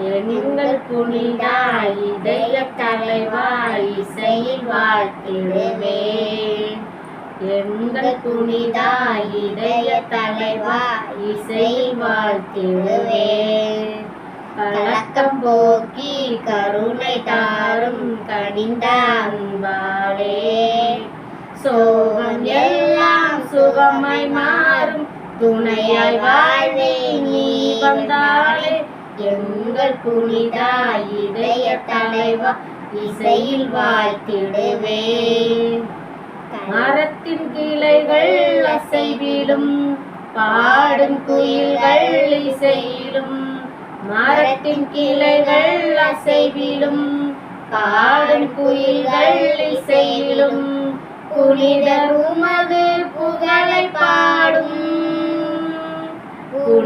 எங்கள் புனிதா இதய தலைவா இசையில் வாழ்த்திடுவே எங்கள் புனிதா இதய தலைவா இசையில் வாழ்த்திடுவே பழக்கம் போக்கி கருணை தாரும் கனிந்த அன்பாளே சோகம் எல்லாம் சுகமாய் மாறும். துணையாய் வாழ்வே நீ வந்தாலே எங்கள் புனிதா இதய தலைவா இசையில் வாழ்த்திடுவே மரத்தின் கிளைகள் அசைவிலும் பாடும் குயில்கள் இசையிலும் மரத்தின் கிளைகள் அசைவிலும் பாடும் குயில்கள் இசையிலும் புனிதர் உமது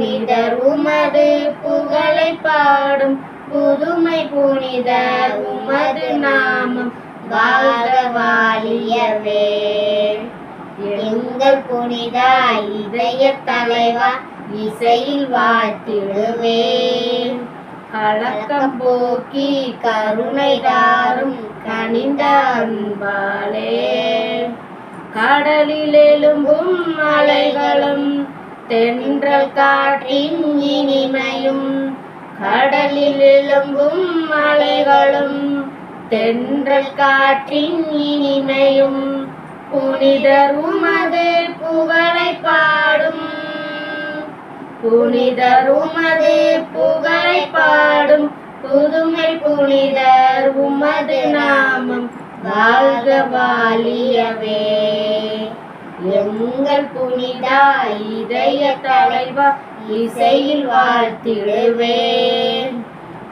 புனிதர் உமது புகழை பாடும் புதுமை புனிதர் உமது நாமம் வாழ்க வாழியவே எங்கள் புனித இதய தலைவா இசையில் வாழ்த்திடுவே கலக்கம் போக்கி கருணை தாரும் கனிந்த அன்பாலே. கடலில் எழும்பும் அலைகளும் தென்றல் காற்றின் இனிமையும் கடலில் எழும்பும் மலைகளும் தென்றல் காற்றின் இனிமையும் புனிதர் உமது புகழை பாடும். புனிதர் உமது புகழை பாடும் புதுமை புனிதர் உமது நாமம் வாழ்க வாலியவே. எங்கள் புனிதா இதய தலைவா இசையில் வாழ்த்திடுவேன்.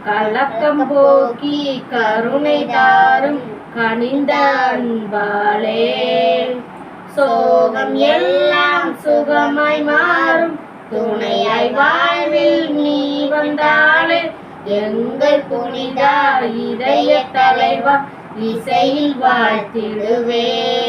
கலக்கம் போக்கி கருணை தாரும் கனிந்த அன்பாலே. சோகம் எல்லாம் சுகமாய் மாறும். துணையாய் வாழ்வில் நீ வந்தாலே. எங்கள் புனிதா இதய தலைவா இசையில் வாழ்த்திடுவேன்.